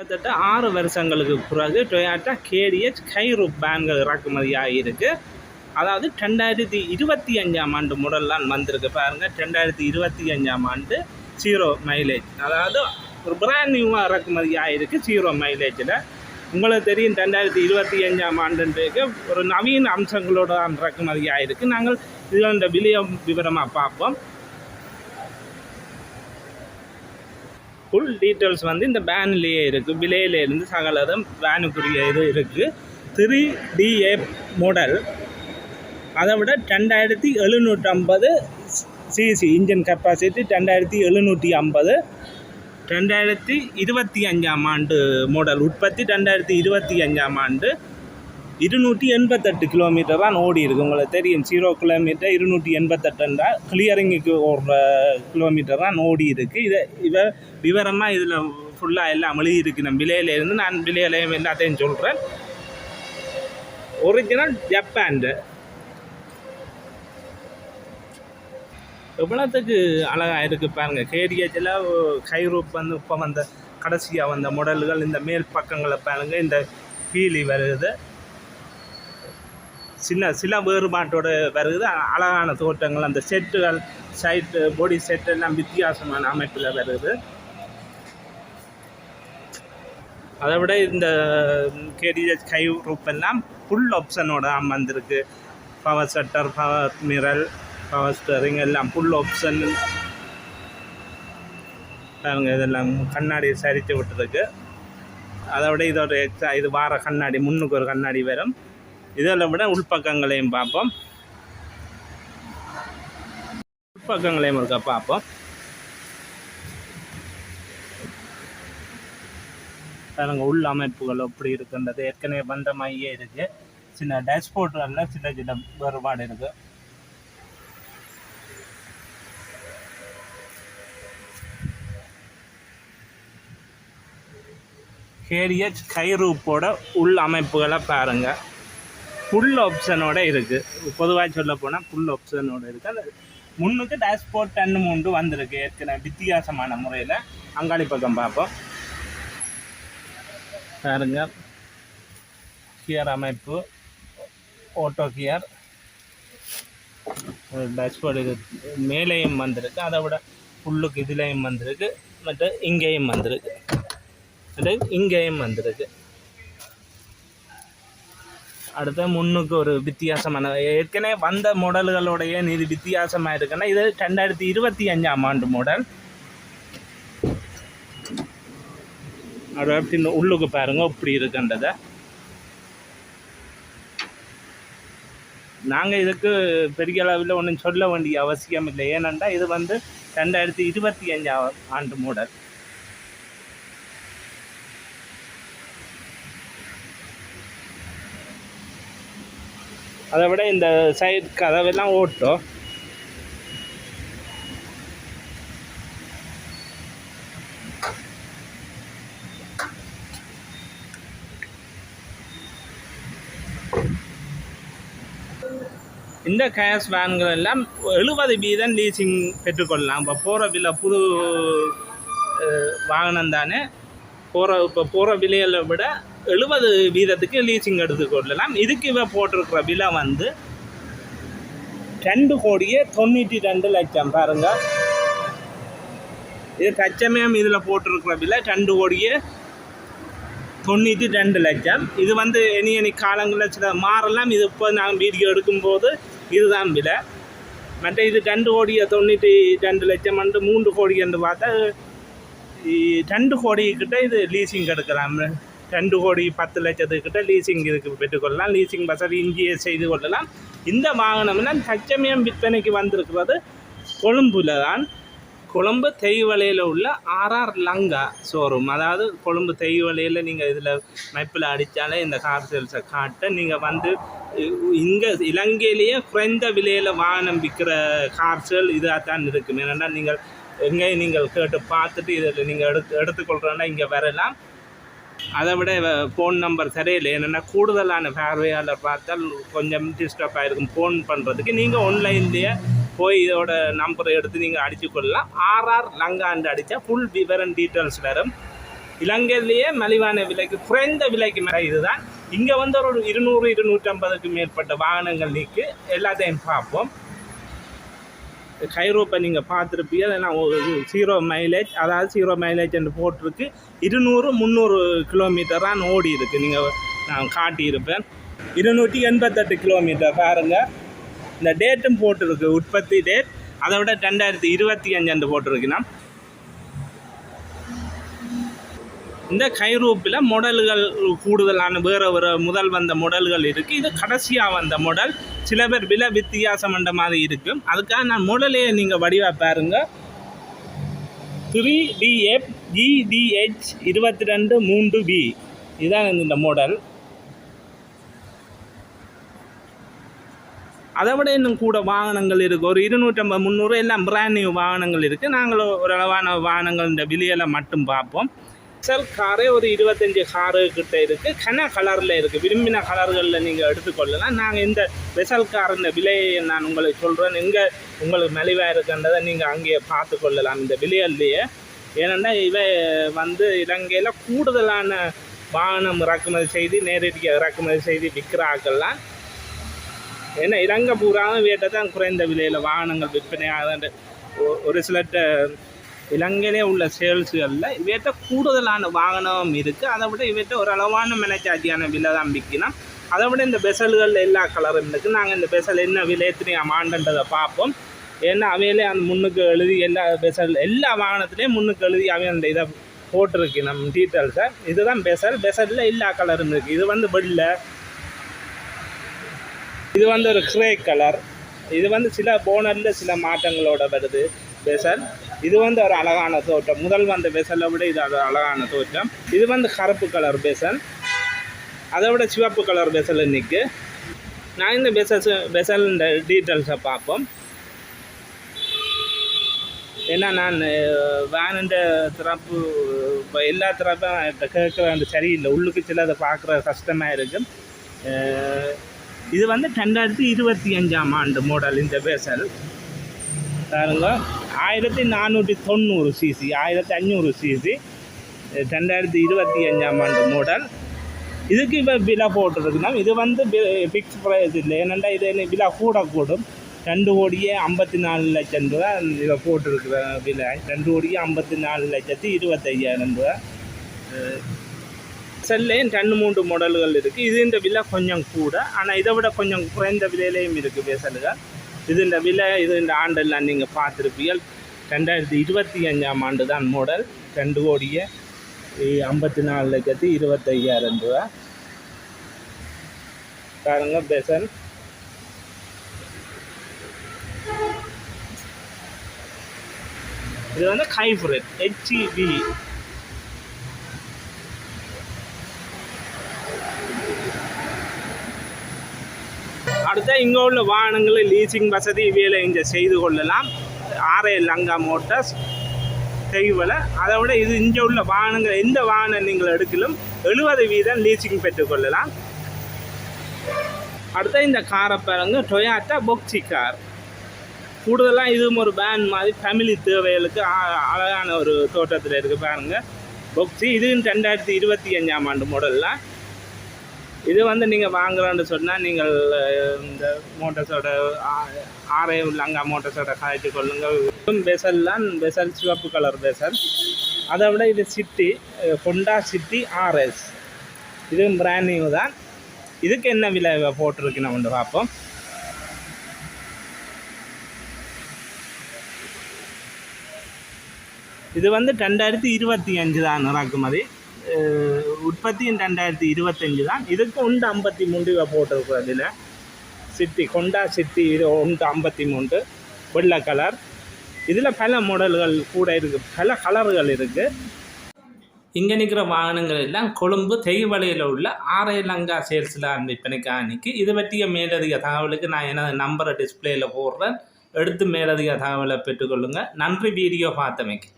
கிட்டத்தட்ட ஆறு வருஷங்களுக்கு பிறகு டொயாட்டா கேடிஎச் கைரூப் பேன்கள் இறக்குமதி ஆகியிருக்கு அதாவது ரெண்டாயிரத்தி இருபத்தி அஞ்சாம் ஆண்டு முடல்லாம் வந்திருக்கு பாருங்கள் ரெண்டாயிரத்தி இருபத்தி அஞ்சாம் ஆண்டு ஜீரோ மைலேஜ் அதாவது ஒரு பிராண்ட் நியூவாக இறக்குமதி ஆகிருக்கு ஜீரோ மைலேஜில் உங்களுக்கு தெரியும் ரெண்டாயிரத்தி இருபத்தி அஞ்சாம் ஆண்டுன்றது ஒரு நவீன அம்சங்களோட தான் இறக்குமதி ஆகிருக்கு நாங்கள் இதோட விலையம் விவரமாக பார்ப்போம். ஃபுல் டீட்டெயில்ஸ் வந்து இந்த பேன்லேயே இருக்குது விலையிலேருந்து சகலதும் வேனுக்குரிய இது இருக்குது த்ரீ டிஏ மாடல் அதை விட ரெண்டாயிரத்தி எழுநூற்றம்பது சிசி இன்ஜின் கெப்பாசிட்டி ரெண்டாயிரத்தி எழுநூற்றி ஐம்பது. ரெண்டாயிரத்தி இருபத்தி அஞ்சாம் ஆண்டு மாடல் உற்பத்தி ரெண்டாயிரத்தி இருபத்தி அஞ்சாம் ஆண்டு. இருநூற்றி எண்பத்தெட்டு கிலோமீட்டர் தான் ஓடி இருக்குது உங்களுக்கு தெரியும் ஜீரோ கிலோமீட்டர் இருநூற்றி எண்பத்தெட்டுன்றா கிளியரிங்குக்கு ஓடுற கிலோமீட்டர் தான் ஓடி இருக்குது இதை இவ விவரமாக இதில் ஃபுல்லாக எல்லாம் எழுதியிருக்கு. நம்ம விலையிலேருந்து நான் விலையிலையும் எல்லாத்தையும் சொல்கிறேன் ஒரிஜினல் ஜப்பாண்டு எவ்வளோத்துக்கு அழகாக இருக்குது பாருங்கள் கேடிஹெச்சில் கைரூப் வந்து இப்போ வந்த கடைசியாக வந்த மாடல்கள் இந்த மேல் பக்கங்களை பாருங்கள் இந்த கீழி வருது. சின்ன சில வேறுபாட்டோட வருது. அழகான தோட்டங்கள் அந்த செட்டுகள் சைட்டு பாடி செட்டு எல்லாம் வித்தியாசமான அமைப்பில் வருது. அதை விட இந்த கேடிஎச் கை ரூப் எல்லாம் ஃபுல் ஆப்ஷனோட அமர்ந்திருக்கு. Power shutter power mirror power steering எல்லாம் ஃபுல் ஆப்ஷன் பாருங்க இதெல்லாம் கண்ணாடி சரித்து விட்டுருக்கு அதை விட இதோட எக்ஸ்ட்ரா இது வார கண்ணாடி முன்னுக்கு ஒரு கண்ணாடி வரும். இதெல்லாம் விட உள்பக்கங்களையும் பார்ப்போம். உள்பக்கங்களையும் இருக்க பார்ப்போம். பாருங்கள் உள் அமைப்புகள் எப்படி இருக்குன்றது ஏற்கனவே வந்த மாதிரியே இருக்குது சின்ன டேஷ்போர்ட்களில் சின்ன சின்ன வேறுபாடு இருக்குது கேடிஎச் கைரூப்போட உள் அமைப்புகளை பாருங்கள் ஃபுல் ஆப்ஷனோட இருக்குது பொதுவாக சொல்ல போனால் ஃபுல் ஆப்ஷனோட இருக்குது அந்த முன்னுக்கு டேஷ்போர்ட் டன்னு மூண்டு வந்திருக்கு. ஏற்கனவே வித்தியாசமான முறையில். அங்காளி பக்கம் பார்ப்போம். பாருங்க. கியர் அமைப்பு. ஓட்டோ கியர் டேஷ்போர்டு இது மேலேயும் வந்திருக்கு. அதை விட ஃபுல்லுக்கு இதுலேயும் வந்திருக்கு. மற்ற இங்கேயும் வந்திருக்கு. அது இங்கேயும் வந்திருக்கு. அடுத்து முன்னுக்கு ஒரு வித்தியாசமான ஏற்கனவே வந்த மாடல்களுடைய இது வித்தியாசமாக இருக்குன்னா இது ரெண்டாயிரத்தி இருபத்தி அஞ்சாம் ஆண்டு மாடல் அடுத்து இந்த உள்ளுக்கு பாருங்க இப்படி இருக்குன்றதை. நாங்கள் இதுக்கு பெரிய அளவில் ஒன்றும் சொல்ல வேண்டிய அவசியம் இல்லை. ஏனென்றால் இது வந்து ரெண்டாயிரத்தி இருபத்தி அஞ்சாம் ஆண்டு மாடல் அதை விட இந்த சைடு கதவெல்லாம் ஓட்டும் இந்த கேஷ் வேன்கள் எல்லாம் எழுபது வீதம் லீசிங் பெற்றுக்கொள்ளலாம். இப்போ போகிற விலை புது வாகனம் தானே. போகிற இப்போ போகிற விலைகளை விட எழுபது வீதத்துக்கு லீசிங் எடுத்துக்கொள்ளலாம். இதுக்கு இவ போட்டிருக்கிற விலை வந்து ரெண்டு கோடியே தொண்ணூற்றி ரெண்டு லட்சம். பாருங்க. இது தச்சமயம் இதில் போட்டிருக்கிற விலை ரெண்டு கோடியே தொண்ணூற்றி ரெண்டு லட்சம். இது வந்து இனி இனி காலங்களில் சில மாறலாம். இது இப்போ நாங்கள் வீடியோ எடுக்கும்போது இதுதான் விலை. மற்ற இது ரெண்டு கோடியே தொண்ணூற்றி ரெண்டு லட்சம் வந்து மூன்று கோடி என்று பார்த்தா ரெண்டு கோடி கிட்ட இது லீசிங் எடுக்கலாம். ரெண்டு கோடி பத்து லட்சத்துக்கிட்ட லீசிங் இதுக்கு பெற்றுக்கொள்ளலாம். லீசிங் வசதி இங்கேயே செய்து கொள்ளலாம். இந்த வாகனம்லாம் தச்சமயம் விற்பனைக்கு வந்திருக்கிறது. கொழும்புல தான். கொழும்பு தெய்வலையில் உள்ள ஆர்ஆர் லங்கா ஷோரூம் அதாவது கொழும்பு தெய்வலையில் நீங்கள் இதில் மைப்பில் அடித்தாலே இந்த கார் சேல்ஸை காட்ட நீங்கள் வந்து இங்கே இலங்கையிலேயே குறைந்த விலையில் வாகனம் விற்கிற கார்ஸ்கள் இதாக தான் இருக்கும். ஏன்னா நீங்கள் எங்கேயும் நீங்கள் கேட்டு பார்த்துட்டு இதில் நீங்கள் எடுத்து எடுத்துக்கொள்கிறோன்னா இங்கே வரலாம். அதை விட ஃபோன் நம்பர் சரியில்லை. என்னென்னா கூடுதலான பார்வையாளர் பார்த்தால் கொஞ்சம் டிஸ்டர்ப் ஆகிருக்கும் ஃபோன் பண்ணுறதுக்கு நீங்கள் ஆன்லைன்லேயே போய் இதோட நம்பரை எடுத்து நீங்கள் அடிச்சுக்கொள்ளலாம் ஆர்ஆர் லங்காண்டு அடித்தா ஃபுல் விவரம் டீட்டெயில்ஸ் வரும். இலங்கையிலேயே மலிவான விலைக்கு குறைந்த விலைக்கு மேலே இதுதான். இங்கே வந்து ஒரு இருநூறு இருநூற்றம்பதுக்கு மேற்பட்ட வாகனங்கள் நீக்கு. எல்லாத்தையும் பார்ப்போம். கைரோப்பை நீங்கள் பார்த்துருப்பீங்க. அதெல்லாம் ஒரு ஜீரோ மைலேஜ் அதாவது ஜீரோ மைலேஜ் என்று போட்டிருக்கு. இருநூறு முந்நூறு கிலோமீட்டர் தான் ஓடி இருக்கு. நீங்கள் நான் காட்டியிருப்பேன். இருநூற்றி எண்பத்தெட்டு கிலோமீட்டர் பாருங்கள் இந்த டேட்டும் போட்டிருக்கு உற்பத்தி டேட் அதை விட ரெண்டாயிரத்தி இருபத்தி அஞ்சு போட்டிருக்குன்னா இந்த கைரூப்பில் மாடல்கள் கூடுதலான வேறு வேறு முதல் வந்த மாடல்கள் இருக்குது இது கடைசியாக வந்த மாடல் சில பேர் விலை வித்தியாசம் என்ற மாதிரி இருக்கும். அதுக்காக நான் மாடலையே நீங்கள் வடிவாக பாருங்கள் த்ரீ டிஎஃப் ஜிடிஹெச் இருபத்தி ரெண்டு மூன்று பி இதுதான் இந்த மாடல் அதை விட இன்னும் கூட வாகனங்கள் இருக்குது ஒரு இருநூற்றம்பது முந்நூறு எல்லாம் பிராண்ட் நியூ வாகனங்கள் இருக்குது நாங்கள் ஓரளவான வாகனங்கள் இந்த விலையில் மட்டும் பார்ப்போம். எக்ஸல் காரே ஒரு இருபத்தஞ்சி காரு கிட்ட இருக்குது கன கலரில் இருக்குது விரும்பின கலர்களில் நீங்கள் எடுத்துக்கொள்ளலாம். நாங்கள் இந்த வெசல் காரின் விலையை நான் உங்களுக்கு சொல்கிறேன் எங்கே உங்களுக்கு மலிவாக இருக்குன்றதை நீங்கள் அங்கேயே பார்த்து கொள்ளலாம் இந்த விலையிலேயே ஏனென்னா இவை வந்து இலங்கையில் கூடுதலான வாகனம் இறக்குமதி செய்து நேரடியாக இறக்குமதி செய்து விற்கிறாக்கள்லாம் ஏன்னா இலங்கை பூராவும் வீட்டை தான் குறைந்த விலையில் வாகனங்கள் விற்பனையாக ஒரு சிலர்கிட்ட இலங்கையிலே உள்ள சேல்ஸுகளில் இவர்கிட்ட கூடுதலான வாகனம் இருக்குது அதை விட இவர்கிட்ட ஒரு அளவான மெனச்சாட்டியான விலை தான் விற்கணும். அதை விட இந்த பெசல்களில் எல்லா கலரும் இருக்குது நாங்கள் இந்த பெசல் என்ன விலை எத்தனை அமாண்டன்றதை பார்ப்போம். ஏன்னா அவையிலே அந்த முன்னுக்கு எழுதி எல்லா பெசல் எல்லா வாகனத்துலேயும் முன்னுக்கு எழுதி அவை அந்த இதை போட்டிருக்கு நம்ம டீட்டெயில்ஸை இதுதான் பெசல். பெசலில் எல்லா கலரும் இருக்குது இது வந்து வெள்ளை. இது வந்து ஒரு க்ரே கலர் இது வந்து சில போனரில் சில மாற்றங்களோட வருது பெசல். இது வந்து ஒரு அழகான தோற்றம். முதல் வந்த பெசலை விட இது ஒரு அழகான தோற்றம். இது வந்து கருப்பு கலர் பெசல் அதை விட சிவப்பு கலர் பெசல் இன்னைக்கு. நான் இந்த பெசல் பெசல் இந்த டீட்டெயில்ஸை பார்ப்போம். ஏன்னா நான் வேனுன்ற திறப்பு இப்போ எல்லா திறப்பும் கேட்குற அந்த சரியில்லை. உள்ளுக்கு சிலதை பார்க்குற கஷ்டமாக இருக்கும் இது வந்து ரெண்டாயிரத்தி இருபத்தி அஞ்சாம் ஆண்டு மாடல் இந்த பேசல் பாருங்க. ஆயிரத்தி நானூற்றி தொண்ணூறு சிசி ஆயிரத்தி அஞ்சூறு சிசி ரெண்டாயிரத்தி இருபத்தி அஞ்சாம் ஆண்டு மாடல் இதுக்கு இப்போ விலை போட்டிருக்குன்னா இது வந்து ஃபிக்ஸ் ப்ரைஸ் இல்லை. ஏனெண்டா இது என்ன விலை கூட கூடும் ரெண்டு கோடியே ஐம்பத்தி நாலு லட்சம் ரூபா இதை போட்டிருக்கிற விலை ரெண்டு கோடியே ஐம்பத்தி நாலு லட்சத்தி இருபத்தையாயிரம் ரூபா. செல்லையும் ரெண்டு மூன்று மாடல்கள் இருக்குது இது இந்த விலை கொஞ்சம் கூட. ஆனால் இதை விட கொஞ்சம் குறைந்த விலையிலையும் இருக்குது பேசலுகள் இது இந்த விலை இது இந்த ஆண்டெல்லாம் நீங்கள் பார்த்துருப்பீர்கள். ரெண்டாயிரத்தி இருபத்தி அஞ்சாம் ஆண்டு தான் மாடல் ரெண்டு கோடியே ஐம்பத்தி நாலு லட்சத்தி இருபத்தையாயிரம் ரூபா. பாருங்க பெசன். இது வந்து ஹைப்ரிட் ஹெச்இபி அடுத்த இங்கே உள்ள வாகனங்களை லீசிங் வசதி வேலை இங்கே செய்து கொள்ளலாம். ஆர்ஏ லங்கா மோட்டார்ஸ் தெய்வலை. அதை விட இது இங்கே உள்ள வாகனங்கள் எந்த வாகனம் நீங்கள் எடுக்கலும் எழுபது வீதம் லீசிங் பெற்றுக்கொள்ளலாம் அடுத்த இந்த காரை பாருங்க டொயாட்டா பொக்சி கார் கூடுதலாக இதுவும் ஒரு பேன் மாதிரி ஃபேமிலி தேவைகளுக்கு அழகான ஒரு தோட்டத்தில் இருக்குது பாருங்கள் பொக்சி இது ரெண்டாயிரத்தி இருபத்தி அஞ்சாம் ஆண்டு மாடலில் இது வந்து நீங்கள் வாங்குறோன்னு சொன்னால் நீங்கள் இந்த மோட்டர்ஸோட ஆரே லங்கா மோட்டர்ஸோட காய்ச்சி கொள்ளுங்கள் பெசல்லாம் பெசல் சிவப்பு கலர் பெசல் அதை விட இது சிட்டி ஹொண்டா சிட்டி ஆர்எஸ் இதுவும் பிராண்ட் நியூ தான். இதுக்கு என்ன விலை போட்டிருக்கு நம்ம வந்து பார்ப்போம். இது வந்து ரெண்டாயிரத்தி இருபத்தி அஞ்சு தான் இறக்குமதி. உற்பத்தியும் ரெண்டாயிரத்தி இருபத்தஞ்சு தான். இதுக்கு உண்டு ஐம்பத்தி மூன்று ரூபா போட்டிருக்கிறோம் இதில் சிட்டி கொண்டா சிட்டி இது உண்டு ஐம்பத்தி மூன்று. வெள்ளை கலர். இதில் பல மாடல்கள் கூட இருக்குது பல கலர்கள் இருக்குது இங்கே நிற்கிற வாகனங்கள் எல்லாம் கொழும்பு தெய்வலையில் உள்ள ஆரையலங்கா சேல்ஸில் விற்பனைக்கு அன்னைக்கு இது பற்றிய மேலதிக தகவலுக்கு நான் எனது நம்பரை டிஸ்பிளேயில் போடுறேன். எடுத்து மேலதிக தகவலை பெற்றுக்கொள்ளுங்கள் நன்றி வீடியோ பார்த்தமைக்கு.